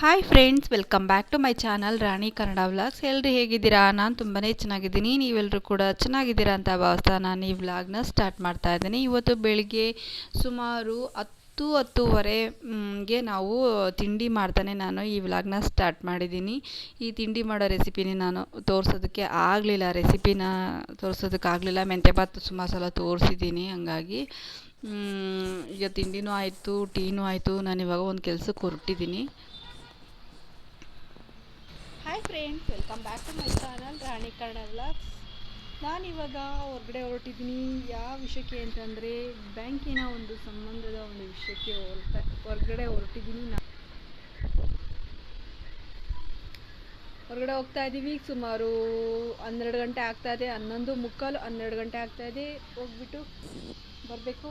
Hi friends welcome back to my channel Rani Kannada vlogs ಎಲ್ಲರೂ ಹೇಗಿದ್ದೀರಾ? ನಾನು ತುಂಬಾ ಚೆನ್ನಾಗಿದ್ದೀನಿ. ನೀವೆಲ್ಲರೂ ಕೂಡ ಚೆನ್ನಾಗಿದ್ದೀರಾ ಅಂತ ಭಾವಿಸ್ತಾ ನಾನು ಈ ವ್ಲಾಗ್ನ ಸ್ಟಾರ್ಟ್ ಮಾಡ್ತಾ ಇದ್ದೀನಿ. ಇವತ್ತು ಬೆಳಿಗ್ಗೆ ಸುಮಾರು ಹತ್ತು ಹತ್ತುವರೆಗೆ ನಾವು ತಿಂಡಿ ಮಾಡ್ತಾನೆ ನಾನು ಈ ವ್ಲಾಗ್ನ ಸ್ಟಾರ್ಟ್ ಮಾಡಿದ್ದೀನಿ. ಈ ತಿಂಡಿ ಮಾಡೋ ರೆಸಿಪಿನೇ ನಾನು ತೋರಿಸೋದಕ್ಕೆ ಆಗಲಿಲ್ಲ. ರೆಸಿಪಿನ ತೋರಿಸೋದಕ್ಕೆ ಆಗಲಿಲ್ಲ. ಮೆಂತ್ಯ ಭಾತ್ ಸುಮಾರು ಸಲ ತೋರಿಸಿದ್ದೀನಿ, ಹಂಗಾಗಿ ಈಗ ತಿಂಡಿನೂ ಆಯಿತು, ಟೀನೂ ಆಯಿತು. ನಾನು ಇವಾಗ ಒಂದು ಕೆಲಸಕ್ಕೆ ಹೊರಟಿದ್ದೀನಿ. Friends welcome back to my channel Rani Kannada vlogs ನಾನಿವಾಗ ಹೊರಗಡೆ ಹೊರಟಿದ್ದೀನಿ. ಯಾವ ವಿಷಯಕ್ಕೆ ಅಂತಂದರೆ, ಬ್ಯಾಂಕಿನ ಒಂದು ಸಂಬಂಧದ ಒಂದು ವಿಷಯಕ್ಕೆ ಹೊರಟ, ಹೊರಗಡೆ ಹೊರಟಿದ್ದೀನಿ ನಾ. ಹೊರಗಡೆ ಹೋಗ್ತಾ ಇದ್ದೀವಿ ಸುಮಾರು ಹನ್ನೆರಡು ಗಂಟೆ ಆಗ್ತಾ ಇದೆ. ಹನ್ನೊಂದು ಮುಕ್ಕಾಲು ಹನ್ನೆರಡು ಗಂಟೆ ಆಗ್ತಾ ಇದೆ. ಹೋಗ್ಬಿಟ್ಟು ಬರಬೇಕು.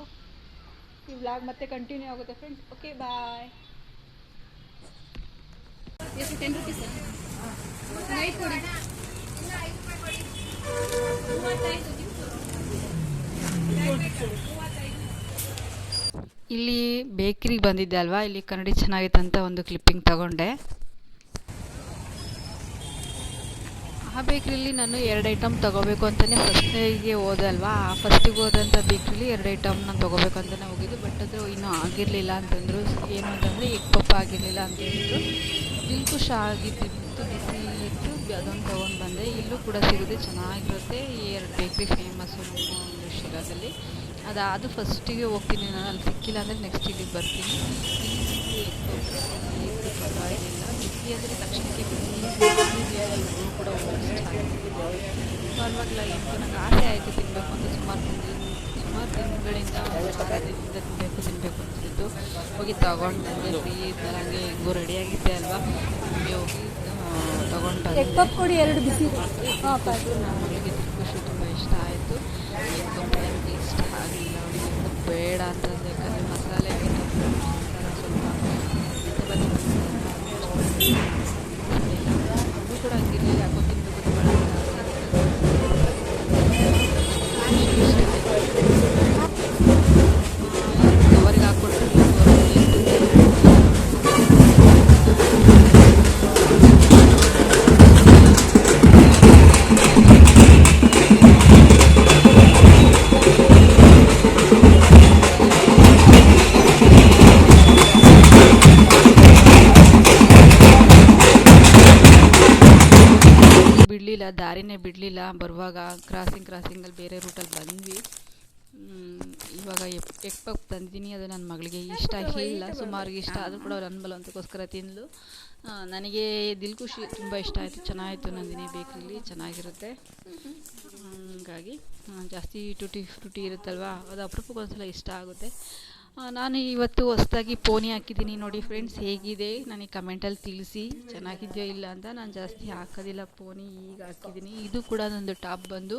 ಈ ವ್ಲಾಗ್ ಮತ್ತೆ ಕಂಟಿನ್ಯೂ ಆಗುತ್ತೆ ಫ್ರೆಂಡ್ಸ್ ಓಕೆ ಬಾಯ್ ಎಷ್ಟು ಟೆನ್ ರುಪೀಸ್ ಇಲ್ಲಿ ಬೇಕ್ರಿಗೆ ಬಂದಿದ್ದೆ ಅಲ್ವಾ? ಇಲ್ಲಿ ಕನ್ನಡಿ ಚೆನ್ನಾಗಿತ್ತು ಅಂತ ಒಂದು ಕ್ಲಿಪ್ಪಿಂಗ್ ತಗೊಂಡೆ. ಆ ಬೇಕ್ರಿಲಿ ನಾನು ಎರಡು ಐಟಮ್ ತೊಗೋಬೇಕು ಅಂತಲೇ ಫಸ್ಟಿಗೆ ಹೋದೆ ಅಲ್ವಾ? ಆ ಫಸ್ಟಿಗೆ ಹೋದಂಥ ಬೇಕ್ರಿಲಿ ಎರಡು ಐಟಮ್ ನಾನು ತೊಗೋಬೇಕು ಅಂತಲೇ ಹೋಗಿದ್ದು. ಬಟ್ ಅದು ಇನ್ನೂ ಆಗಿರಲಿಲ್ಲ ಅಂತಂದರು. ಏನು ಅಂತಂದರೆ, ಎಗ್ ಪಪ್ಪ ಆಗಿರಲಿಲ್ಲ ಅಂತ ಹೇಳಿದ್ರು ದಿಲ್ಕುಶ್ ಆಗಿದ್ದಿತ್ತು ಬಿಸಿ ಇತ್ತು ಅದೊಂದು ತೊಗೊಂಡು ಬಂದೆ. ಇಲ್ಲೂ ಕೂಡ ಸಿಗುತ್ತೆ ಚೆನ್ನಾಗಿರುತ್ತೆ. ಈ ಎರಡು ಬೇಕ್ರಿ ಫೇಮಸ್ಸು ಒಂದು ಶಿರಾದಲ್ಲಿ. ಅದಾದ ಫಸ್ಟಿಗೆ ಹೋಗ್ತೀನಿ ನಾನು. ಅಲ್ಲಿ ಸಿಕ್ಕಿಲ್ಲ ಅಂದರೆ ನೆಕ್ಸ್ಟ್ ಇಲ್ಲಿಗೆ ಬರ್ತೀನಿ. ಇಲ್ಲಿ ಸಿಕ್ಕಿ ಪರವಾಗಿಲ್ಲ ಬಿಸಿ ಅಂದರೆ ತಕ್ಷಣಕ್ಕೆ ಕೂಡ ಪರವಾಗಿಲ್ಲ ಏನು ನನಗೆ ಆಸೆ ಆಯಿತು ತಿನ್ನಬೇಕು ಅಂತ. ಸುಮಾರು ದಿನ, ಸುಮಾರು ದಿನಗಳಿಂದ ವಾರದಿಂದ ತಿನ್ನಬೇಕು ತಿನ್ನಬೇಕು ಅಂತಿದ್ದು ಹೋಗಿ ತಗೊಂಡು ಬಂದೆ. ಫ್ರೀ ಇದ್ದಲ್ಲಿ ಹಂಗೆ ಹೆಂಗೂ ರೆಡಿಯಾಗಿದ್ದೆ ಅಲ್ವಾ. ಹೋಗಿ ತಗೊಂಡು ಬಂದೆ ಎಗ್ ಪಪ್ ಕೊಡಿ ಎರಡು ಬಿಸಿ. ಹಾಂ ತುಂಬ ಇಷ್ಟ ಆಯಿತು. ಎಗ್ ಇಷ್ಟ ಆಗಲಿಲ್ಲ ಅವಳಿಗೆ ಬೇಡ ಅಂತಂದ್ರೆ ದಾರಿನೇ ಬಿಡಲಿಲ್ಲ. ಬರುವಾಗ ಕ್ರಾಸಿಂಗ್ ಕ್ರಾಸಿಂಗಲ್ಲಿ ಬೇರೆ ರೂಟಲ್ಲಿ ಬಂದ್ವಿ. ಇವಾಗ ಎಗ್ ಪಪ್ ತಂದಿದ್ದೀನಿ. ಅದು ನನ್ನ ಮಗಳಿಗೆ ಇಷ್ಟ ಇಲ್ಲ ಸುಮಾರಿಗೆ ಇಷ್ಟ ಆದರೂ ಕೂಡ ಅವ್ರು ಅನ್ಬಲ್ ಅಂತಕ್ಕೋಸ್ಕರ ತಿಂದಳು ನನಗೆ ದಿಲ್ ಖುಷಿ ತುಂಬ ಇಷ್ಟ ಆಯಿತು. ಚೆನ್ನಾಗಿತ್ತು ನಂದಿನಿ ಬೇಕರಿಲಿ ಚೆನ್ನಾಗಿರುತ್ತೆ. ಹಾಗಾಗಿ ಜಾಸ್ತಿ ಟುಟಿ ಫ್ರೂಟಿ ಇರುತ್ತಲ್ವಾ? ಅದು ಅಪರೂಪಕ್ಕೊಂದ್ಸಲ ಇಷ್ಟ ಆಗುತ್ತೆ. ನಾನು ಇವತ್ತು ಹೊಸ್ದಾಗಿ ಪೋನಿ ಹಾಕಿದ್ದೀನಿ ನೋಡಿ ಫ್ರೆಂಡ್ಸ್ ಹೇಗಿದೆ? ನನಗೆ ಕಮೆಂಟಲ್ಲಿ ತಿಳಿಸಿ. ಚೆನ್ನಾಗಿದೆಯೋ ಇಲ್ಲ ಅಂತ ನಾನು ಜಾಸ್ತಿ ಹಾಕೋದಿಲ್ಲ ಪೋನಿ ಈಗ ಹಾಕಿದ್ದೀನಿ. ಇದು ಕೂಡ ನಂದು ಟಾಪ್ ಬಂದು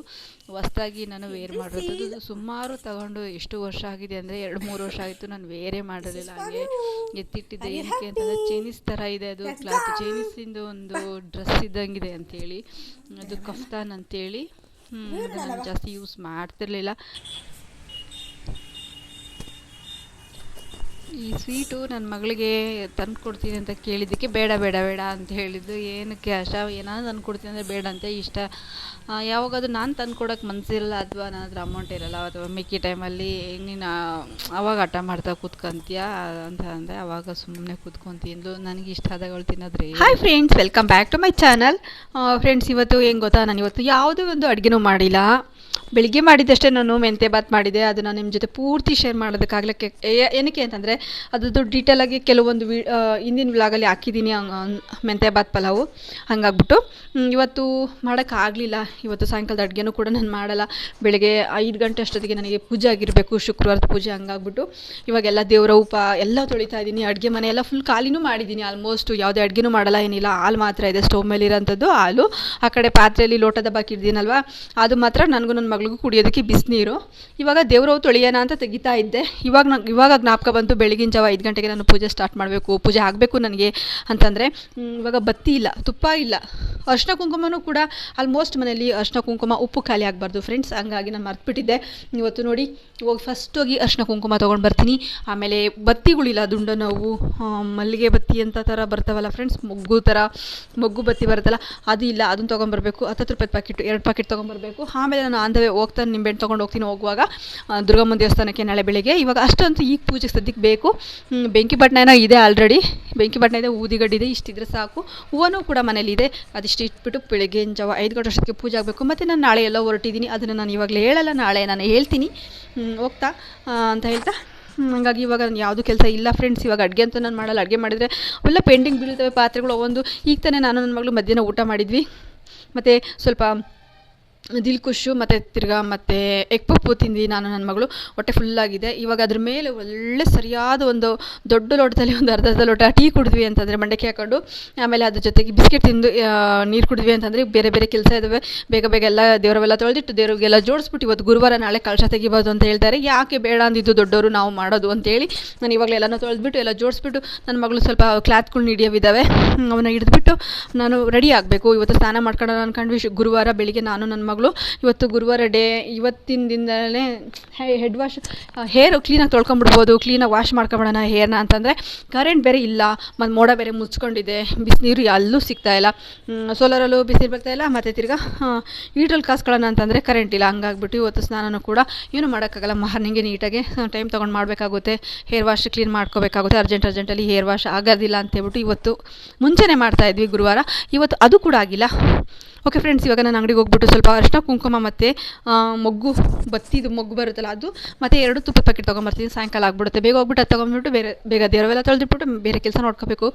ಹೊಸ್ದಾಗಿ ನಾನು ವೇರ್ ಮಾಡಿರೋದು. ಸುಮಾರು ತಗೊಂಡು ಎಷ್ಟು ವರ್ಷ ಆಗಿದೆ ಅಂದರೆ ಎರಡು ಮೂರು ವರ್ಷ ಆಯಿತು ನಾನು ವೇರೇ ಮಾಡಿರಲಿಲ್ಲ. ಹಾಗೆ ಎತ್ತಿಟ್ಟಿದ್ದೆ. ಏನಕ್ಕೆ ಅಂತಂದರೆ ಚೈನೀಸ್ ಥರ ಇದೆ ಅದು. ಕ್ಲಾತ್ ಚೈನೀಸಿಂದು ಒಂದು ಡ್ರೆಸ್ ಇದ್ದಂಗಿದೆ ಅಂತೇಳಿ. ಅದು ಕಫ್ತಾನ್ ಅದು ನಾನು ಜಾಸ್ತಿ ಯೂಸ್ ಮಾಡ್ತಿರ್ಲಿಲ್ಲ. ಈ ಸ್ವೀಟು ನನ್ನ ಮಗಳಿಗೆ ತಂದು ಕೊಡ್ತೀನಿ ಅಂತ ಕೇಳಿದ್ದಕ್ಕೆ ಬೇಡ ಬೇಡ ಬೇಡ ಅಂತ ಹೇಳಿದ್ದು. ಏನಕ್ಕೆ ಅಷ್ಟ ಏನಾದ್ರು ತಂದು ಕೊಡ್ತೀನಿ ಅಂದರೆ ಬೇಡ ಅಂತ ಇಷ್ಟ. ಯಾವಾಗಾದ್ರೂ ನಾನು ತಂದು ಕೊಡೋಕೆ ಮನಸ್ಸಿರಲ್ಲ ಅಥವಾ ನನ್ನ ಅಮೌಂಟ್ ಇರಲ್ಲ, ಅಥವಾ ಮಿಕ್ಕಿ ಟೈಮಲ್ಲಿ ನೀನು ಅವಾಗ ಹಠ ಮಾಡ್ತಾ ಕೂತ್ಕೊಂತೀಯ ಅಂತ ಅಂದರೆ ಅವಾಗ ಸುಮ್ಮನೆ ಕೂತ್ಕೊಂತಿಂದು ನನಗೆ ಇಷ್ಟ ಆದಾಗ ತಿನ್ನೋದ್ರಿ. Hi friends welcome back to my channel friends ಇವತ್ತು ಏನು ಗೊತ್ತಾ? ನಾನು ಇವತ್ತು ಯಾವುದೇ ಒಂದು ಅಡುಗೆನೂ ಮಾಡಿಲ್ಲ. ಬೆಳಿಗ್ಗೆ ಮಾಡಿದ್ದಷ್ಟೇ ನಾನು ಮೆಂತ್ಯ ಬಾತ್ ಮಾಡಿದೆ, ಅದನ್ನು ನಿಮ್ಮ ಜೊತೆ ಪೂರ್ತಿ ಶೇರ್ ಮಾಡೋದಕ್ಕಾಗಲಿಕ್ಕೆ ಏನಕ್ಕೆ ಅಂತಂದರೆ ಅದರದ್ದು ಡೀಟೇಲಾಗಿ ಕೆಲವೊಂದು ವಿ ಹಿಂದಿನ ವ್ಲಾಗಲ್ಲಿ ಹಾಕಿದ್ದೀನಿ ಮೆಂತ್ಯ ಬಾತ್ ಪಲಾವು. ಹಾಗಾಗ್ಬಿಟ್ಟು ಇವತ್ತು ಮಾಡೋಕ್ಕಾಗಲಿಲ್ಲ ಇವತ್ತು ಸಾಯಂಕಾಲದ ಅಡುಗೆನೂ ಕೂಡ ನಾನು ಮಾಡಲ್ಲ. ಬೆಳಗ್ಗೆ ಐದು ಗಂಟೆ ಅಷ್ಟೊತ್ತಿಗೆ ನನಗೆ ಪೂಜೆ ಆಗಿರಬೇಕು, ಶುಕ್ರವಾರದ ಪೂಜೆ ಹಂಗಾಗ್ಬಿಟ್ಟು. ಇವಾಗೆಲ್ಲ ದೇವರ ಉಪ ಎಲ್ಲ ತೊಳಿತಾ ಇದ್ದೀನಿ. ಅಡುಗೆ ಮನೆ ಎಲ್ಲ ಫುಲ್ ಖಾಲಿನೂ ಮಾಡಿದ್ದೀನಿ ಆಲ್ಮೋಸ್ಟ್ ಯಾವುದೇ ಅಡುಗೆನೂ ಮಾಡಲ್ಲ, ಏನಿಲ್ಲ. ಹಾಲು ಮಾತ್ರ ಇದೆ ಸ್ಟವ್ ಮೇಲೆ ಇರೋಂಥದ್ದು ಹಾಲು. ಆ ಕಡೆ ಪಾತ್ರೆಯಲ್ಲಿ ಲೋಟದ ಬಾಕಿ ಇದ್ದೀನಲ್ವ ಅದು ಮಾತ್ರ ನನಗೂ ನನ್ನ ಮಗಳಿಗೂ ಕುಡಿಯೋದಕ್ಕೆ ಬಿಸಿನೀರು ಇವಾಗ ದೇವ್ರವು ತೊಳೆಯೋಣ ಅಂತ ತೆಗಿತಾ ಇದ್ದೆ. ಇವಾಗ ನಂಗೆ ಇವಾಗ ಜ್ಞಾಪಕ ಬಂತು, ಬೆಳಗಿನ ಜಾವ ಐದು ಗಂಟೆಗೆ ನಾನು ಪೂಜೆ ಸ್ಟಾರ್ಟ್ ಮಾಡಬೇಕು, ಪೂಜೆ ಆಗಬೇಕು ನನಗೆ ಅಂತಂದರೆ ಇವಾಗ ಬತ್ತಿ ಇಲ್ಲ, ತುಪ್ಪ ಇಲ್ಲ. ಅರ್ಶಿನ ಕುಂಕುಮನೂ ಕೂಡ ಆಲ್ಮೋಸ್ಟ್ ಮನೆಯಲ್ಲಿ ಅರ್ಶಿನ ಕುಂಕುಮ ಉಪ್ಪು ಖಾಲಿ ಆಗಬಾರ್ದು. ಫ್ರೆಂಡ್ಸ್ ಹಂಗಾಗಿ ನಾನು ಮರ್ತ್ಬಿಟ್ಟಿದ್ದೆ ಇವತ್ತು ನೋಡಿ ಹೋಗಿ ಫಸ್ಟ್ ಹೋಗಿ ಅರ್ಶಿನ ಕುಂಕುಮ ತೊಗೊಂಡು ಬರ್ತೀನಿ. ಆಮೇಲೆ ಬತ್ತಿಗಳಿಲ್ಲ, ದುಂಡ ನೋವು ಮಲ್ಲಿಗೆ ಬತ್ತಿ ಅಂತ ಥರ ಬರ್ತಾವಲ್ಲ ಫ್ರೆಂಡ್ಸ್ ಮೊಗ್ಗು ಥರ ಮೊಗ್ಗು ಬತ್ತಿ ಬರುತ್ತಲ್ಲ, ಅದು ಇಲ್ಲ, ಅದನ್ನು ತೊಗೊಂಬರ್ಬೇಕು ಹತ್ತತ್ತು ರೂಪಾಯಿ ಪ್ಯಾಕೆಟ್ ಎರಡು ಪ್ಯಾಕೆಟ್ ತೊಗೊಂಬರ್ಬೇಕು ಆಮೇಲೆ ನಾನು ಆಂಧವೇ ಹೋಗ್ತಾನೆ ನಿಂಬೆಹಣ್ಣು ತೊಗೊಂಡು ಹೋಗ್ತೀನಿ ಹೋಗುವಾಗ ದುರ್ಗಮ್ಮ ದೇವಸ್ಥಾನಕ್ಕೆ ನಾಳೆ ಬೆಳಿಗ್ಗೆ. ಇವಾಗ ಅಷ್ಟಂತೂ ಈಗ ಪೂಜೆಗೆ ಸದ್ಯಕ್ಕೆ ಬೇಕು. ಬೆಂಕಿ ಬಟ್ಟಣ ಇದೆ ಆಲ್ರೆಡಿ ಬೆಂಕಿ ಬಟ್ಟಣ ಇದೆ ಊದಿಗಡ್ಡಿದೆ ಇಷ್ಟಿದ್ರೆ ಸಾಕು. ಹೂವನೂ ಕೂಡ ಮನೇಲಿ ಇದೆ. ಅದಿಷ್ಟು ಇಟ್ಬಿಟ್ಟು ಬೆಳಗ್ಗೆ ಜಾವ ಐದು ಗಂಟೆ ಅಷ್ಟೊತ್ತಿಗೆ ಪೂಜೆ ಆಗಬೇಕು. ಮತ್ತು ನಾನು ನಾಳೆ ಎಲ್ಲ ಹೊರಟಿದ್ದೀನಿ. ಅದನ್ನು ನಾನು ಇವಾಗಲೇ ಹೇಳಲ್ಲ, ನಾಳೆ ನಾನು ಹೇಳ್ತೀನಿ. ಹೋಗ್ತಾ ಅಂತ ಹೇಳ್ತಾ. ಹಾಗಾಗಿ ಹಂಗಾಗಿ ಇವಾಗ ನಾನು ಯಾವುದು ಕೆಲಸ ಇಲ್ಲ ಫ್ರೆಂಡ್ಸ್ ಇವಾಗ ಅಡುಗೆ ಅಂತ ನಾನು ಮಾಡಲ್ಲ. ಅಡುಗೆ ಮಾಡಿದರೆ ಅವೆಲ್ಲ ಪೆಂಡಿಂಗ್ ಬೀಳ್ತವೆ ಪಾತ್ರೆಗಳು. ಒಂದು, ಈಗ ತಾನೇ ನಾನು ನನ್ನ ಮಗಳು ಮಧ್ಯಾಹ್ನ ಊಟ ಮಾಡಿದ್ವಿ. ಮತ್ತು ಸ್ವಲ್ಪ ದಿಲ್ಕುಷು ಮತ್ತು ತಿರ್ಗಾ ಮತ್ತು ಎಗ್ ಪಪ್ಪು ತಿಂದು ನಾನು ನನ್ನ ಮಗಳು. ಹೊಟ್ಟೆ ಫುಲ್ಲಾಗಿದೆ ಇವಾಗ ಅದ್ರ ಮೇಲೆ ಒಳ್ಳೆ ಸರಿಯಾದ ಒಂದು ದೊಡ್ಡ ಲೋಟದಲ್ಲಿ ಒಂದು ಅರ್ಧ ಅರ್ಧ ಲೋಟ ಟೀ ಕುಡಿದ್ವಿ ಅಂತಂದರೆ, ಮಂಡಕ್ಕಿ ಹಾಕೊಂಡು. ಆಮೇಲೆ ಅದ್ರ ಜೊತೆಗೆ ಬಿಸ್ಕೆಟ್ ತಿಂದು ನೀರು ಕುಡಿದ್ವಿ ಅಂತಂದರೆ, ಬೇರೆ ಬೇರೆ ಕೆಲಸ ಇದ್ದಾವೆ ಬೇಗ ಬೇಗ ಎಲ್ಲ ದೇವರವೆಲ್ಲ ತೊಳೆದಿಟ್ಟು ದೇವರಿಗೆಲ್ಲ ಜೋಡಿಸ್ಬಿಟ್ಟು ಇವತ್ತು ಗುರುವಾರ ನಾಳೆ ಕಳಶ ತೆಗಿಬೋದು ಅಂತ ಹೇಳ್ತಾರೆ. ಯಾಕೆ ಬೇಡ ಅಂದಿದ್ದು ದೊಡ್ಡವರು ನಾವು ಮಾಡೋದು ಅಂತೇಳಿ ನಾನು ಇವಾಗಲೇ ಎಲ್ಲನೂ ತೊಳೆದ್ಬಿಟ್ಟು, ಎಲ್ಲ ಜೋಡಿಸ್ಬಿಟ್ಟು ನನ್ನ ಮಗಳು ಸ್ವಲ್ಪ ಕ್ಲಾತ್ಗಳು ಹಿಡಿಯೋವಿದ್ದಾವೆ ಅವನ್ನ ಹಿಡಿದ್ಬಿಟ್ಟು ನಾನು ರೆಡಿ ಆಗಬೇಕು. ಇವತ್ತು ಸ್ನಾನ ಮಾಡ್ಕೊಳ್ಳೋಣ ಅನ್ಕೊಂಡ್ವಿ. ಶು- ಗುರುವಾರ ಬೆಳಿಗ್ಗೆ ನಾನು ನನ್ನ ಮಗಳು ಇವತ್ತು ಗುರುವಾರ ಡೇ ಇವತ್ತಿನ ದಿನದಲ್ಲೇ ಹೆಡ್ ವಾಶ್ ಹೇರ್ ಕ್ಲೀನಾಗಿ ತೊಳ್ಕೊಂಬಿಡ್ಬೋದು ಕ್ಲೀನಾಗಿ ವಾಶ್ ಮಾಡ್ಕೊಂಬಿಡೋಣ ಹೇರ್ನ ಅಂತಂದರೆ ಕರೆಂಟ್ ಬೇರೆ ಇಲ್ಲ, ಮತ್ತು ಮೋಡ ಬೇರೆ ಮುಚ್ಕೊಂಡಿದೆ ಬಿಸಿನೀರು ಎಲ್ಲೂ ಸಿಗ್ತಾ ಇಲ್ಲ. ಸೋಲಾರಲ್ಲೂ ಬಿಸಿನೀರು ಬರ್ತಾ ಇಲ್ಲ, ಮತ್ತು ತಿರ್ಗಾ ಹೀಟ್ರಲ್ಲಿ ಕಾಸ್ಕೊಳ್ಳೋಣ ಅಂತಂದರೆ ಕರೆಂಟ್ ಇಲ್ಲ. ಹಂಗಾಗ್ಬಿಟ್ಟು ಇವತ್ತು ಸ್ನಾನನೂ ಕೂಡ ಏನು ಮಾಡೋಕ್ಕಾಗಲ್ಲ ಮಾರ್ನಿಂಗೇ ನೀಟಾಗಿ ಟೈಮ್ ತೊಗೊಂಡು ಮಾಡಬೇಕಾಗುತ್ತೆ ಹೇರ್ ವಾಶ್ ಕ್ಲೀನ್ ಮಾಡ್ಕೋಬೇಕಾಗುತ್ತೆ ಅರ್ಜೆಂಟ್ ಅರ್ಜೆಂಟಲ್ಲಿ ಹೇರ್ ವಾಶ್ ಆಗೋದಿಲ್ಲ ಅಂತೇಳ್ಬಿಟ್ಟು ಇವತ್ತು ಮುಂಚೆನೇ ಮಾಡ್ತಾ ಇದ್ವಿ ಗುರುವಾರ. ಇವತ್ತು ಅದು ಕೂಡ ಆಗಿಲ್ಲ. ಓಕೆ ಫ್ರೆಂಡ್ಸ್ ಇವಾಗ ನಾನು ಅಂಗಡಿಗೆ ಹೋಗ್ಬಿಟ್ಟು ಸ್ವಲ್ಪ ಅರಿಶಿನ ಕುಂಕುಮ ಮತ್ತು ಮೊಗ್ಗು ಬತ್ತಿದು ಮೊಗ್ಗು ಬರುತ್ತಲ್ಲ ಅದು ಮತ್ತು ಎರಡು ತುಪ್ಪದ ಪ್ಯಾಕೆಟ್ ತೊಗೊಂಬರ್ತೀನಿ. ಸಾಯಂಕಾಲ ಆಗ್ಬಿಡುತ್ತೆ. ಬೇಗ ಹೋಗ್ಬಿಟ್ಟು ಅದು ತೊಗೊಂಡ್ಬಿಟ್ಟು ಬೇರೆ ಬೇಗ ದೇವರೆಲ್ಲ ತೊಳೆದ್ಬಿಟ್ಟು ಬೇರೆ ಕೆಲಸ ನೋಡ್ಕೋಬೇಕು.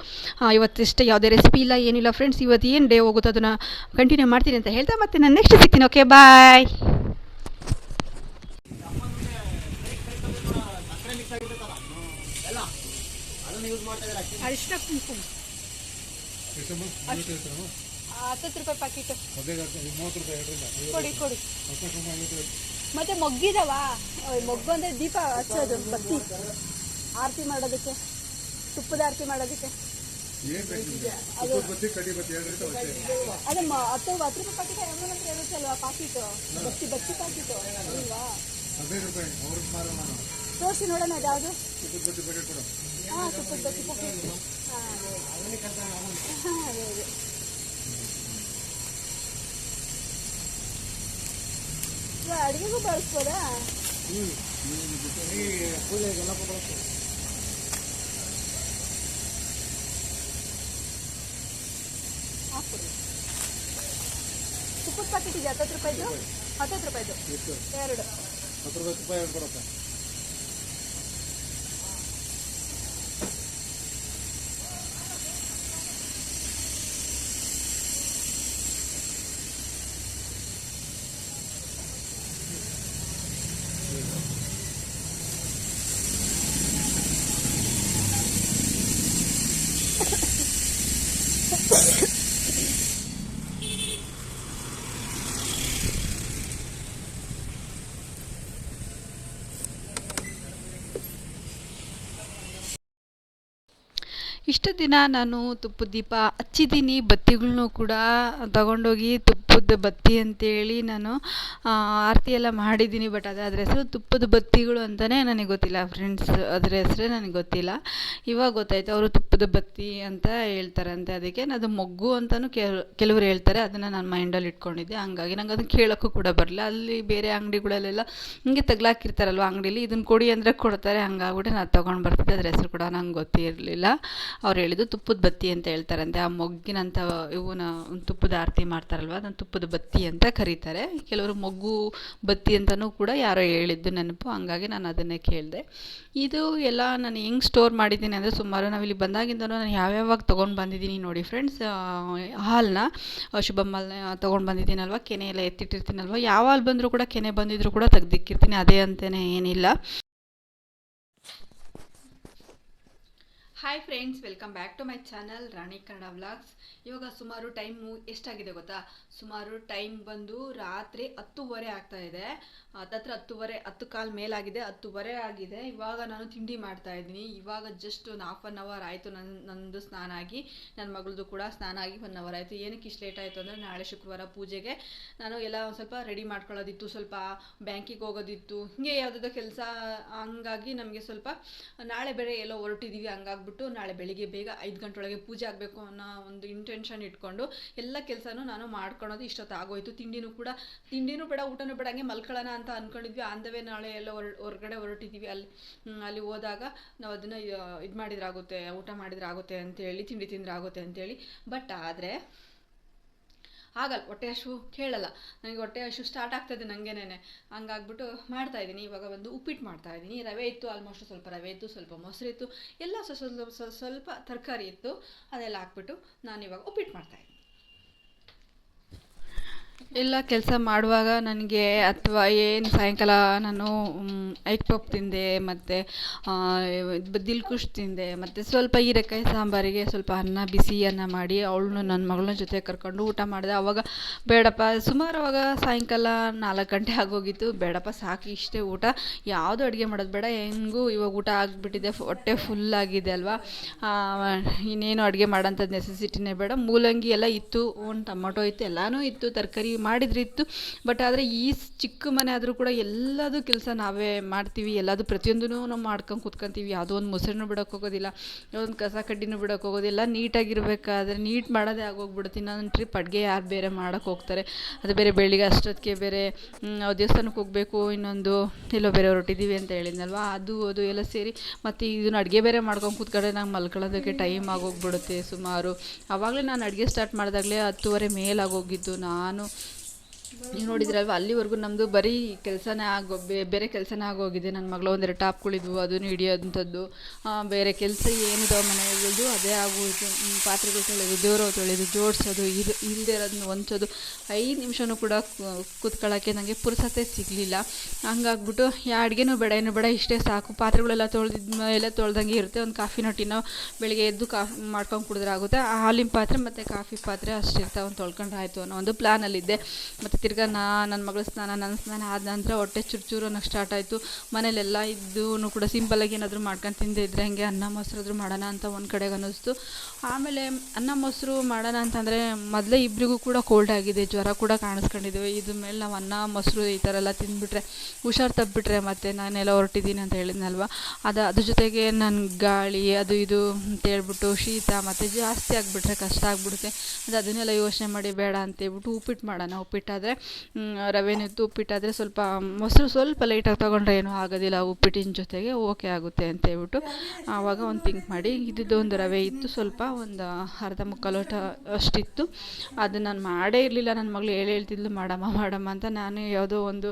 ಇವತ್ತಿಷ್ಟೇ ಯಾವುದೇ ರೆಸಿಪಿ ಇಲ್ಲ ಏನಿಲ್ಲ ಫ್ರೆಂಡ್ಸ್ ಇವತ್ತು ಏನು ಡೇ ಹೋಗುತ್ತೋ ಅದನ್ನು ಕಂಟಿನ್ಯೂ ಮಾಡ್ತೀನಿ ಅಂತ ಹೇಳ್ತಾ ಮತ್ತೆ ನಾನು ನೆಕ್ಸ್ಟ್ ಸಿಗ್ತೀನಿ. ಓಕೆ ಬಾಯ್ ಅರಿಶಿನ ಕುಂಕುಮ. ಹತ್ತತ್ತು ರೂಪಾಯಿ ಪ್ಯಾಕೆಟ್ ಕೊಡಿ ಕೊಡಿ. ಮತ್ತೆ ಮೊಗ್ಗಿದವಾ? ಮೊಗ್ಗು ಅಂದರೆ ದೀಪ ಹಚ್ಚೋದು ಬತ್ತಿ. ಆರತಿ ಮಾಡೋದಕ್ಕೆ ತುಪ್ಪದ ಆರತಿ ಮಾಡೋದಕ್ಕೆ. ಅದೇ ಹತ್ತು ಹತ್ತು ರೂಪಾಯಿ ಪ್ಯಾಕೆಟ್ ಹತ್ರ ಇರುತ್ತೆ ಅಲ್ವಾ ಬತ್ತಿ ಬತ್ತಿ ಪಾಕಿಟ್ ಅಲ್ವಾ? ತೋರಿಸಿ ನೋಡೋಣ ಅದು ಯಾವುದು ಹಾಂ ತುಪ್ಪದ ಬತ್ತಿ ಪ್ಯಾಕೆಟ್ ಹಾಂ. ಅದೇ ಅದೇ ಇವಾಗ ಅಡುಗೆಗೂ ಬಳಸ್ಬೋದಾ. ಹಾಕ್ಬಿಡಿ. ತುಪ್ಪದ ಪ್ಯಾಕೆಟ್ ಇದೆ ಹತ್ತತ್ತು ರೂಪಾಯಿದು? ಹತ್ತತ್ತು ರೂಪಾಯಿದು. ಎರಡು. ಇಷ್ಟು ದಿನ ನಾನು ತುಪ್ಪದ ದೀಪ ಹಚ್ಚಿದ್ದೀನಿ ಬತ್ತಿಗಳನ್ನೂ ಕೂಡ ತಗೊಂಡೋಗಿ ತುಪ್ಪದ ಬತ್ತಿ ಅಂತೇಳಿ ನಾನು ಆರತಿ ಎಲ್ಲ ಮಾಡಿದ್ದೀನಿ, ಬಟ್ ಅದು ಅದ್ರ ಹೆಸರು ತುಪ್ಪದ ಬತ್ತಿಗಳು ಅಂತಲೇ ನನಗೆ ಗೊತ್ತಿಲ್ಲ ಫ್ರೆಂಡ್ಸ್, ಅದ್ರ ಹೆಸರೇ ನನಗೆ ಗೊತ್ತಿಲ್ಲ. ಇವಾಗ ಗೊತ್ತಾಯ್ತು ಅವರು ತುಪ್ಪದ ಬತ್ತಿ ಅಂತ ಹೇಳ್ತಾರಂತೆ ಅದಕ್ಕೆ ಅದು ಮೊಗ್ಗು ಅಂತಲೂ ಕೆಲವರು ಹೇಳ್ತಾರೆ, ಅದನ್ನು ನಾನು ಮೈಂಡಲ್ಲಿ ಇಟ್ಕೊಂಡಿದ್ದೆ, ಹಂಗಾಗಿ ನಂಗೆ ಅದನ್ನು ಕೇಳೋಕ್ಕೂ ಕೂಡ ಬರಲಿಲ್ಲ. ಅಲ್ಲಿ ಬೇರೆ ಅಂಗಡಿಗಳಲ್ಲೆಲ್ಲ ಹಿಂಗೆ ತಗ್ಲಾಕಿರ್ತಾರಲ್ವ ಅಂಗಡೀಲಿ ಇದನ್ನು ಕೊಡಿ ಅಂದರೆ ಕೊಡ್ತಾರೆ, ಹಂಗಾಗ್ಬಿಟ್ಟು ನಾನು ತೊಗೊಂಡು ಬರ್ತಿದ್ದೆ, ಅದ್ರ ಹೆಸರು ಕೂಡ ನಂಗೆ ಗೊತ್ತಿರಲಿಲ್ಲ. ಅವ್ರು ಹೇಳಿದ್ದು ತುಪ್ಪದ ಬತ್ತಿ ಅಂತ ಹೇಳ್ತಾರಂತೆ. ಆ ಮೊಗ್ಗಿನಂಥ ಇವನ್ನ ತುಪ್ಪದ ಆರತಿ ಮಾಡ್ತಾರಲ್ವ, ಅದನ್ನು ತುಪ್ಪದ ಬತ್ತಿ ಅಂತ ಕರೀತಾರೆ. ಕೆಲವರು ಮೊಗ್ಗು ಬತ್ತಿ ಅಂತಲೂ ಕೂಡ ಯಾರೋ ಹೇಳಿದ್ದು ನೆನಪು, ಹಂಗಾಗಿ ನಾನು ಅದನ್ನೇ ಕೇಳಿದೆ. ಇದು ಎಲ್ಲ ನಾನು ಹೆಂಗೆ ಸ್ಟೋರ್ ಮಾಡಿದ್ದೀನಿ ಅಂದರೆ ಸುಮಾರು ನಾವಿಲ್ಲಿ ಬಂದಾಗಿಂದನೂ ನಾನು ಯಾವ್ಯಾವಾಗ ತೊಗೊಂಡು ಬಂದಿದ್ದೀನಿ ನೋಡಿ ಫ್ರೆಂಡ್ಸ್ ಹಾಲನ್ನ ಶುಭಮ್ ಹಾಲನ್ನ ತೊಗೊಂಡು ಬಂದಿದ್ದೀನಲ್ವ, ಕೆನೆ ಎಲ್ಲ ಎತ್ತಿಟ್ಟಿರ್ತೀನಲ್ವ, ಯಾವ ಹಾಲು ಬಂದರೂ ಕೂಡ ಕೆನೆ ಬಂದಿದ್ರು ಕೂಡ ತೆಗ್ದಿಕ್ಕಿರ್ತೀನಿ, ಅದೇ ಅಂತಲೇ ಏನಿಲ್ಲ. Hi friends welcome back to my channel Rani Kannada vlogs ಇವಾಗ ಸುಮಾರು ಟೈಮು ಎಷ್ಟಾಗಿದೆ ಗೊತ್ತಾ? ಸುಮಾರು ಟೈಮ್ ಬಂದು ರಾತ್ರಿ ಹತ್ತುವರೆ ಆಗ್ತಾ ಇದೆ. ಹತ್ತತ್ರ ಹತ್ತುವರೆ, ಹತ್ತು ಕಾಲ್ ಮೇಲಾಗಿದೆ, ಹತ್ತುವರೆ ಆಗಿದೆ. ಇವಾಗ ನಾನು ತಿಂಡಿ ಮಾಡ್ತಾ ಇದ್ದೀನಿ. ಇವಾಗ ಜಸ್ಟ್ ಒಂದು ಹಾಫ್ ಆನ್ ಅವರ್ ಆಯಿತು ನನ್ನ ನನ್ನದು ಸ್ನಾನ ಆಗಿ. ನನ್ನ ಮಗಳದು ಕೂಡ ಸ್ನಾನ ಆಗಿ ಒನ್ ಅವರ್ ಆಯಿತು. ಏನಕ್ಕೆ ಇಷ್ಟು ಲೇಟ್ ಆಯಿತು ಅಂದರೆ ನಾಳೆ ಶುಕ್ರವಾರ ಪೂಜೆಗೆ ನಾನು ಎಲ್ಲ ಒಂದು ಸ್ವಲ್ಪ ರೆಡಿ ಮಾಡ್ಕೊಳ್ಳೋದಿತ್ತು. ಸ್ವಲ್ಪ ಬ್ಯಾಂಕಿಗೆ ಹೋಗೋದಿತ್ತು. ಹಿಂಗೆ ಯಾವುದಾದ್ರು ಕೆಲಸ, ಹಂಗಾಗಿ ನಮಗೆ ಸ್ವಲ್ಪ ನಾಳೆ ಬೇರೆ ಎಲ್ಲೋ ಹೊರಟಿದ್ದೀವಿ ಹಂಗಾಗ್ಬಿಟ್ಟು. ನಾಳೆ ಬೆಳಿಗ್ಗೆ ಬೇಗ ಐದು ಗಂಟೆ ಪೂಜೆ ಆಗಬೇಕು ಅನ್ನೋ ಒಂದು ಇಂಟೆನ್ಷನ್ ಇಟ್ಕೊಂಡು ಎಲ್ಲ ಕೆಲಸನೂ ನಾನು ಮಾಡ್ಕೊಳೋದು ಇಷ್ಟೊತ್ತು ಆಗೋಯ್ತು ತಿಂಡಿನೂ ಕೂಡ, ತಿಂಡಿನೂ ಬೇಡ, ಊಟನೂ ಬೇಡ, ಹಂಗೆ ಮಲ್ಕೊಳ್ಳೋಣ ಅಂತ ಅಂದ್ಕೊಂಡಿದ್ವಿ ಆಂದವೇ ನಾಳೆ ಎಲ್ಲ ಹೊರ, ಹೊರಗಡೆ ಹೊರಟಿದ್ದೀವಿ ಅಲ್ಲಿ ಅಲ್ಲಿ ಹೋದಾಗ ನಾವು ಅದನ್ನು ಇದು ಮಾಡಿದ್ರಾಗುತ್ತೆ, ಊಟ ಮಾಡಿದ್ರಾಗುತ್ತೆ ಅಂತೇಳಿ ತಿಂಡಿ ತಿಂದ್ರಾಗುತ್ತೆ ಅಂತೇಳಿ ಬಟ್ ಆದರೆ ಆಗಲ್ಲ ಹೊಟ್ಟೆ ಹಶು ಕೇಳಲ್ಲ. ನನಗೆ ಹೊಟ್ಟೆ ಹಶು ಸ್ಟಾರ್ಟ್ ಆಗ್ತದೆ ನನಗೇನೆ ಹಂಗಾಗ್ಬಿಟ್ಟು ಮಾಡ್ತಾ ಇದ್ದೀನಿ. ಇವಾಗ ಒಂದು ಉಪ್ಪಿಟ್ಟು ಮಾಡ್ತಾ ಇದ್ದೀನಿ. ರವೆ ಇತ್ತು ಆಲ್ಮೋಸ್ಟ್ ಸ್ವಲ್ಪ ರವೆ ಇತ್ತು, ಸ್ವಲ್ಪ ಮೊಸರು ಇತ್ತು ಎಲ್ಲ ಸ್ವ- ಸ್ವಲ್ಪ ಸ್ವಲ್ಪ ತರಕಾರಿ ಇತ್ತು. ಅದೆಲ್ಲ ಹಾಕ್ಬಿಟ್ಟು ನಾನು ಇವಾಗ ಉಪ್ಪಿಟ್ಟು ಮಾಡ್ತಾ ಇದ್ದೀನಿ. ಎಲ್ಲ ಕೆಲಸ ಮಾಡುವಾಗ ನನಗೆ ಅಥವಾ ಏನು ಸಾಯಂಕಾಲ ನಾನು ಐಕ್ ಪಪ್ ತಿಂದೆ, ಮತ್ತು ದಿಲ್ಕುಶ್ ತಿಂದೆ, ಮತ್ತು ಸ್ವಲ್ಪ ಹೀರೆಕಾಯಿ ಸಾಂಬಾರಿಗೆ ಸ್ವಲ್ಪ ಅನ್ನ ಬಿಸಿ ಅನ್ನ ಮಾಡಿ ಅವಳನ್ನು ನನ್ನ ಮಗಳನ್ನ ಜೊತೆ ಕರ್ಕೊಂಡು ಊಟ ಮಾಡಿದೆ. ಅವಾಗ ಬೇಡಪ್ಪ, ಸುಮಾರು ಅವಾಗ ಸಾಯಂಕಾಲ ನಾಲ್ಕು ಗಂಟೆ ಆಗೋಗಿತ್ತು. ಬೇಡಪ್ಪ, ಸಾಕು, ಇಷ್ಟೇ ಊಟ. ಯಾವುದು ಅಡುಗೆ ಮಾಡೋದು ಬೇಡ, ಹೆಂಗೂ ಇವಾಗ ಊಟ ಆಗಿಬಿಟ್ಟಿದೆ ಹೊಟ್ಟೆ ಫುಲ್ ಆಗಿದೆ ಅಲ್ವಾ? ಇನ್ನೇನು ಅಡುಗೆ ಮಾಡೋಂಥದ್ದು ನೆಸೆಸಿಟಿನೇ ಬೇಡ. ಮೂಲಂಗಿ ಎಲ್ಲ ಇತ್ತು ಒಂದು ಟೊಮೊಟೊ ಇತ್ತು, ಎಲ್ಲನೂ ಇತ್ತು, ತರಕಾರಿ ಮಾಡಿದ್ರೆ ಇತ್ತು ಬಟ್ ಆದರೆ ಈ ಚಿಕ್ಕ ಮನೆ ಆದರೂ ಕೂಡ ಎಲ್ಲದೂ ಕೆಲಸ ನಾವೇ ಮಾಡ್ತೀವಿ. ಎಲ್ಲದು ಪ್ರತಿಯೊಂದೂ ನಾವು ಮಾಡ್ಕೊಂಡು ಕೂತ್ಕೊಂತೀವಿ. ಯಾವುದೋ ಒಂದು ಮೊಸರನ್ನು ಬಿಡೋಕೆ ಹೋಗೋದಿಲ್ಲ. ಒಂದು ಕಸ ಕಡ್ಡಿನೂ ಬಿಡೋಕೆ ಹೋಗೋದಿಲ್ಲ. ನೀಟಾಗಿರಬೇಕಾದ್ರೆ ನೀಟ್ ಮಾಡೋದೇ ಆಗೋಗ್ಬಿಡುತ್ತೆ. ಇನ್ನೊಂದು ಟ್ರಿಪ್ ಅಡುಗೆ ಯಾರು ಬೇರೆ ಮಾಡೋಕೆ ಹೋಗ್ತಾರೆ. ಅದು ಬೇರೆ ಬೆಳಿಗ್ಗೆ ಅಷ್ಟೊತ್ತಿಗೆ ಬೇರೆ ದೇವಸ್ಥಾನಕ್ಕೆ ಹೋಗಬೇಕು. ಇನ್ನೊಂದು ಎಲ್ಲೋ ಬೇರೆ ಹೊರಟಿದ್ದೀವಿ ಅಂತ ಹೇಳಿದ್ನಲ್ವ? ಅದು ಅದು ಎಲ್ಲ ಸೇರಿ ಮತ್ತು ಇದನ್ನು ಅಡುಗೆ ಬೇರೆ ಮಾಡ್ಕೊಂಡು ಕೂತ್ಕೊಂಡ್ರೆ ನಂಗೆ ಮಲ್ಕೊಳ್ಳೋದಕ್ಕೆ ಟೈಮ್ ಆಗೋಗ್ಬಿಡುತ್ತೆ ಸುಮಾರು. ಆವಾಗಲೇ ನಾನು ಅಡುಗೆ ಸ್ಟಾರ್ಟ್ ಮಾಡಿದಾಗಲೇ ಹತ್ತುವರೆ ಮೇಲಾಗೋಗಿದ್ದು. ನಾನು ನೀವು ನೋಡಿದ್ರಲ್ವ? ಅಲ್ಲಿವರೆಗೂ ನಮ್ಮದು ಬರೀ ಕೆಲಸನೇ ಆಗೋ ಬೇರೆ ಕೆಲಸನೇ ಆಗೋಗಿದೆ. ನನ್ನ ಮಗಳು ಒಂದೆರಡು ಟಾಪ್ಗಳಿದ್ವು, ಅದನ್ನು ಹಿಡಿಯೋಂಥದ್ದು. ಬೇರೆ ಕೆಲಸ ಏನಿದಾವೆ ಮನೆಯಲ್ಲಿದ್ದು ಅದೇ ಆಗೋಯಿತು. ಪಾತ್ರೆಗಳು ತೊಳೆಯೋದು ದೇವರು ತೊಳೆಯೋದು ಜೋಡಿಸೋದು ಇದು ಇಲ್ಲದೆ ಇರೋದನ್ನ ಹೊಂಚೋದು ಐದು ನಿಮಿಷನೂ ಕೂಡ ಕೂತ್ಕೊಳ್ಳೋಕ್ಕೆ ನನಗೆ ಪುರುಸತೆ ಸಿಗಲಿಲ್ಲ. ಹಂಗಾಗ್ಬಿಟ್ಟು, ಯಾ, ಅಡುಗೆನೂ ಬೇಡ ಏನು ಬೇಡ, ಇಷ್ಟೇ ಸಾಕು. ಪಾತ್ರೆಗಳೆಲ್ಲ ತೊಳೆದಿದ್ದ ಮೇಲೆ ತೊಳೆದಂಗೆ ಇರುತ್ತೆ. ಒಂದು ಕಾಫಿ ನೊಟ್ಟಿನೋ ಬೆಳಿಗ್ಗೆ ಎದ್ದು ಕಾಫಿ ಮಾಡ್ಕೊಂಡು ಕುಡಿದ್ರೆ ಆಗುತ್ತೆ. ಹಾಲಿನ ಪಾತ್ರೆ ಮತ್ತು ಕಾಫಿ ಪಾತ್ರೆ ಅಷ್ಟಿರ್ತಾವೆ. ಒಂದು ತೊಳ್ಕೊಂಡ್ರೆ ಆಯಿತು ಅನ್ನೋ ಒಂದು ಪ್ಲ್ಯಾನಲ್ಲಿದ್ದೆ ಮತ್ತು ತಿರ್ಗಾ ನಾ ನನ್ನ ಮಗಳ ಸ್ನಾನ ನನ್ನ ಸ್ನಾನ ಆದ ನಂತರ ಹೊಟ್ಟೆ ಚುರುಚೂರು ಅನ್ನೋಕ್ಕೆ ಸ್ಟಾರ್ಟ್ ಆಯಿತು. ಮನೇಲೆಲ್ಲ ಇದ್ದೂ ಕೂಡ ಸಿಂಪಲಾಗಿ ಏನಾದರೂ ಮಾಡ್ಕೊಂಡು ತಿಂದೇ ಇದ್ರೆ ಹಂಗೆ ಅನ್ನ ಮೊಸರಾದ್ರೂ ಮಾಡೋಣ ಅಂತ ಒಂದು ಕಡೆಗೆ ಅನ್ನಿಸ್ತು. ಆಮೇಲೆ ಅನ್ನ ಮೊಸರು ಮಾಡೋಣ ಅಂತಂದರೆ ಮೊದಲೇ ಇಬ್ಬರಿಗೂ ಕೂಡ ಕೋಲ್ಡ್ ಆಗಿದೆ, ಜ್ವರ ಕೂಡ ಕಾಣಿಸ್ಕೊಂಡಿದ್ದೀವಿ ಇದ್ರ ಮೇಲೆ ನಾವು ಅನ್ನ, ಮೊಸರು ಈ ಥರ ಎಲ್ಲ ತಿಂದುಬಿಟ್ರೆ ಹುಷಾರು ತಪ್ಪಿಬಿಟ್ರೆ ಮತ್ತು ನಾನೆಲ್ಲ ಹೊರಟಿದ್ದೀನಿ ಅಂತ ಹೇಳಿದ್ನಲ್ವ. ಅದು, ಅದ್ರ ಜೊತೆಗೆ ನನ್ನ ಗಾಳಿ, ಅದು ಇದು ಅಂತ ಹೇಳ್ಬಿಟ್ಟು ಶೀತ ಮತ್ತು ಜಾಸ್ತಿ ಆಗಿಬಿಟ್ರೆ ಕಷ್ಟ ಆಗಿಬಿಡುತ್ತೆ. ಅದು ಅದನ್ನೆಲ್ಲ ಯೋಚನೆ ಮಾಡಿ ಬೇಡ ಅಂತೇಳ್ಬಿಟ್ಟು ಉಪ್ಪಿಟ್ಟು ಮಾಡೋಣ, ಉಪ್ಪಿಟ್ಟಾದರೆ ರವೆನೂ ಇತ್ತು ಉಪ್ಪಿಟ್ಟಾದರೆ ಸ್ವಲ್ಪ ಮೊಸರು ಸ್ವಲ್ಪ ಲೈಟಾಗಿ ತೊಗೊಂಡ್ರೆ ಏನೂ ಆಗೋದಿಲ್ಲ ಉಪ್ಪಿಟ್ಟಿನ ಜೊತೆಗೆ ಓಕೆ ಆಗುತ್ತೆ ಅಂತ ಹೇಳ್ಬಿಟ್ಟು ಆವಾಗ ಒಂದು ಥಿಂಕ್ ಮಾಡಿ, ಇದ್ದಿದ್ದು ಒಂದು ರವೆ ಇತ್ತು, ಸ್ವಲ್ಪ ಒಂದು ಅರ್ಧ ಮುಕ್ಕಾಲು ಲೋಟ ಅಷ್ಟಿತ್ತು. ಅದು ನಾನು ಮಾಡೇ ಇರಲಿಲ್ಲ, ನನ್ನ ಮಗಳು ಹೇಳಿ ಹೇಳ್ತಿದ್ಲು, ಮಾಡಮ್ಮ ಮಾಡಮ್ಮ ಅಂತ ನಾನು ಯಾವುದೋ ಒಂದು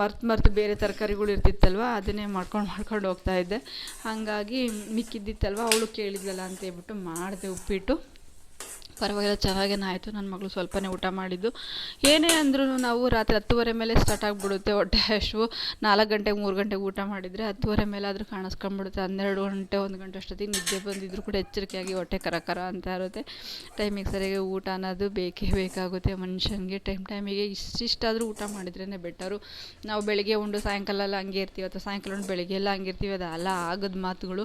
ಮರ್ತು ಮರ್ತು ಬೇರೆ ತರಕಾರಿಗಳು ಇರ್ತಿತ್ತಲ್ವ, ಅದನ್ನೇ ಮಾಡ್ಕೊಂಡು ಮಾಡ್ಕೊಂಡು ಹೋಗ್ತಾ ಇದ್ದೆ. ಹಾಗಾಗಿ ಮಿಕ್ಕಿದ್ದಿತ್ತಲ್ವ, ಅವಳು ಕೇಳಿದ್ಲಲ್ಲ ಅಂತ ಹೇಳ್ಬಿಟ್ಟು ಮಾಡಿದೆ ಉಪ್ಪಿಟ್ಟು. ಪರವಾಗಿಲ್ಲ, ಚೆನ್ನಾಗೇನೆ ಆಯಿತು. ನನ್ನ ಮಗಳು ಸ್ವಲ್ಪನೇ ಊಟ ಮಾಡಿದ್ದು. ಏನೇ ಅಂದ್ರೂ ನಾವು ರಾತ್ರಿ ಹತ್ತುವರೆ ಮೇಲೆ ಸ್ಟಾರ್ಟ್ ಆಗಿಬಿಡುತ್ತೆ ಹೊಟ್ಟೆ ಹಶು ನಾಲ್ಕು ಗಂಟೆಗೆ, ಮೂರು ಗಂಟೆಗೆ ಊಟ ಮಾಡಿದರೆ ಹತ್ತುವರೆ ಮೇಲೆ ಆದರೂ ಕಾಣಿಸ್ಕೊಂಬಿಡುತ್ತೆ ಹನ್ನೆರಡು ಗಂಟೆ, ಒಂದು ಗಂಟೆ ಅಷ್ಟೊತ್ತಿಗೆ ನಿದ್ದೆ ಬಂದಿದ್ರು ಕೂಡ ಎಚ್ಚರಿಕೆಯಾಗಿ ಹೊಟ್ಟೆ ಕರ ಕರ ಅಂತ ಇರುತ್ತೆ. ಟೈಮಿಗೆ ಸರಿಯಾಗಿ ಊಟ ಅನ್ನೋದು ಬೇಕೇ ಬೇಕಾಗುತ್ತೆ ಮನುಷ್ಯನಿಗೆ ಟೈಮ್ ಟೈಮಿಗೆ ಇಷ್ಟಿಷ್ಟಾದರೂ ಊಟ ಮಾಡಿದ್ರೇ ಬೆಟರು ನಾವು ಬೆಳಿಗ್ಗೆ ಉಂಡು, ಸಾಯಂಕಾಲ ಎಲ್ಲ ಹಂಗೆ ಇರ್ತೀವಿ. ಅಥವಾ ಸಾಯಂಕಾಲ ಉಂಡು, ಬೆಳಿಗ್ಗೆ ಎಲ್ಲ ಹಂಗಿರ್ತೀವಿ ಅದೆಲ್ಲ ಆಗದ ಮಾತುಗಳು.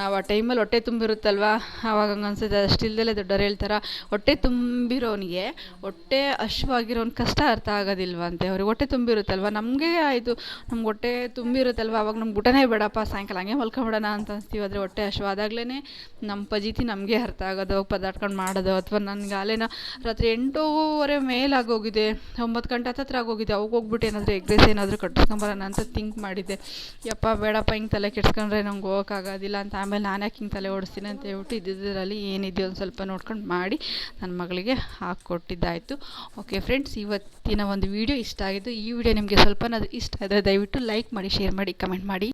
ನಾವು ಆ ಟೈಮಲ್ಲಿ ಹೊಟ್ಟೆ ತುಂಬಿರುತ್ತಲ್ವ? ಆವಾಗ ಹಂಗೆ ಅನ್ಸುತ್ತೆ ಅಷ್ಟಿಲ್ದಲೇ ದೊಡ್ಡವ್ರು ಹೇಳ್ತಾರೆ, ಹೊಟ್ಟೆ ತುಂಬಿರೋನಿಗೆ, ಹೊಟ್ಟೆ ಹಶ್ವಾಗಿರೋನ್ ಕಷ್ಟ ಅರ್ಥ ಆಗೋದಿಲ್ವಂತೆ ಅವ್ರಿಗೆ? ಹೊಟ್ಟೆ ತುಂಬಿರುತ್ತಲ್ವ? ನಮಗೆ ಆಯಿತು ನಮ್ಗೆ ಹೊಟ್ಟೆ ತುಂಬಿರುತ್ತಲ್ವ? ಅವಾಗ ನಮ್ಗೆ ಊಟನೇ ಬೇಡಪ್ಪ, ಸಾಯಂಕಾಲ ಹಂಗೆ ಮಲ್ಕೊಂಬಿಡೋಣ ಅಂತ ಅನ್ಸ್ತೀವಿ. ಆದರೆ ಹೊಟ್ಟೆ ಹಶ್ವಾದಾಗ್ಲೇ ನಮ್ಮ ಪಜೀತಿ ನಮಗೆ ಅರ್ಥ ಆಗೋದು ಪದಾರ್ಥಗಳು ಮಾಡೋದು. ಅಥವಾ ನನಗೆ ಅಲ್ಲೇನ ರಾತ್ರಿ ಎಂಟೂವರೆ ಮೇಲಾಗೋಗಿದೆ, ಒಂಬತ್ತು ಗಂಟೆ ಹತ್ತತ್ರ ಆಗೋಗಿದೆ. ಅವಾಗ ಹೋಗ್ಬಿಟ್ಟು ಏನಾದರೂ ಎಗ್ ರೈಸ್ ಏನಾದರೂ ಕಟ್ಟಿಸ್ಕೊಂಬರೋಣ ಅಂತ ಥಿಂಕ್ ಮಾಡಿದ್ದೆ. ಯಪ್ಪ, ಬೇಡಪ್ಪ, ಹಿಂಗೆ ತಲೆ ಕೆಡ್ಸ್ಕೊಂಡ್ರೆ ನಂಗೆ ಹೋಗೋಕ್ಕಾಗೋದಿಲ್ಲ ಅಂತ. ಆಮೇಲೆ ನಾನು ಯಾಕೆ ಹಿಂಗೆ ತಲೆ ಓಡಿಸ್ತೀನಿ ಅಂತ ಹೇಳ್ಬಿಟ್ಟು ಇದ್ದಿದ್ದರಲ್ಲಿ ಏನಿದೆಯೋ ಒಂದು ಸ್ವಲ್ಪ ನೋಡ್ಕೊಂಡು ಮಾಡಿ ನನ್ನ ಮಗಳಿಗೆ ಹಾಕ್ಕೊಟ್ಟಿದ್ದಾಯಿತು. ಓಕೆ ಫ್ರೆಂಡ್ಸ್ ಇವತ್ತಿನ ಒಂದು ವಿಡಿಯೋ ಇಷ್ಟ ಆಗಿದ್ದು ಈ ವಿಡಿಯೋ ನಿಮಗೆ ಸ್ವಲ್ಪನಾದರೂ ಇಷ್ಟ ಆದರೆ ದಯವಿಟ್ಟು ಲೈಕ್ ಮಾಡಿ ಶೇರ್ ಮಾಡಿ ಕಮೆಂಟ್ ಮಾಡಿ.